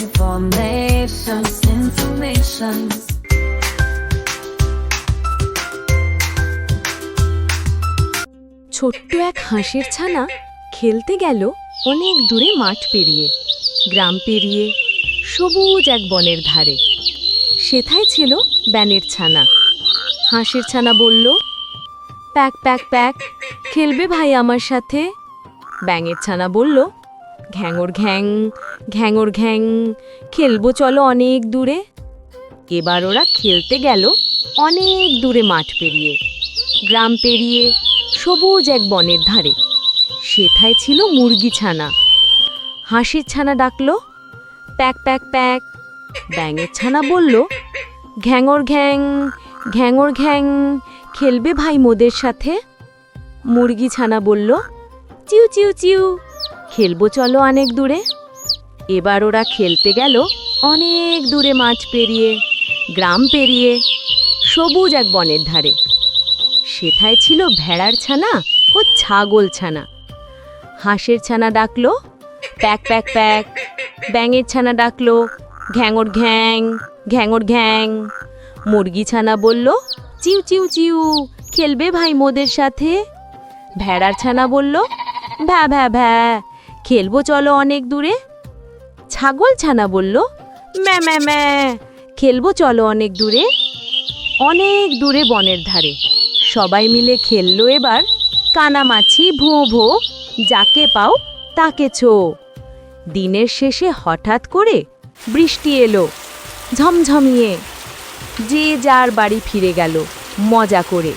Informations, informations. ছোট্ট এক হাঁসের ছানা খেলতে গেল অনেক দূরে মাঠ পেরিয়ে গ্রাম পেরিয়ে সবুজ এক বনের ধারে। সেথায় ছিল ব্যানের ছানা। হাঁসের ছানা বলল প্যাক প্যাক প্যাক খেলবে ভাই আমার সাথে? ব্যাঙের ছানা বলল ঘ্যাঙর ঘ্যাং ঘ্যাঙর ঘ্যাং, খেলব চলো অনেক দূরে। এবার ওরা খেলতে গেল অনেক দূরে মাঠ পেরিয়ে, গ্রাম পেরিয়ে, সবুজ এক বনের ধারে। সেথায় ছিল মুরগি ছানা। হাঁসের ছানা ডাকলো, প্যাক প্যাক প্যাক। ব্যাঙের ছানা বলল, ঘ্যাঙর ঘ্যাং ঘ্যাঙর ঘ্যাং, খেলবে ভাই মোদের সাথে? মুরগি ছানা বলল, চিউ চিউ চিউ। খেলব চলো অনেক দূরে। এবার ওরা খেলতে গেল অনেক দূরে মাছ পেরিয়ে, গ্রাম পেরিয়ে, সবুজ এক বনের ধারে। সেথায় ছিল ভেড়ার ছানা ও ছাগল ছানা। হাঁসের ছানা ডাকলো, প্যাক প্যাক প্যাক। ব্যাঙের ছানা ডাকলো, ঘ্যাঙর, ঘ্যাং ঘ্যাঙর, ঘ্যাং। মুরগি ছানা বলল, চিউ চিউ চিউ, খেলবে ভাই মোদের সাথে? ভেড়ার ছানা বলল, ভ্যা ভ্যা ভ্যা খেলব চলো অনেক দূরে? ছাগল ছানা বলল, ম্যা ম্যা ম্যা, খেলব চলো অনেক দূরে? অনেক দূরে বনের ধারে। সবাই মিলে খেললো এবার কানামাছি ভোঁ ভোঁ, যাকে পাও তাকে ছো। দিনের শেষে হঠাৎ করে বৃষ্টি এলো, ঝমঝমিয়ে, যে যার বাড়ি ফিরে গেল, মজা করে.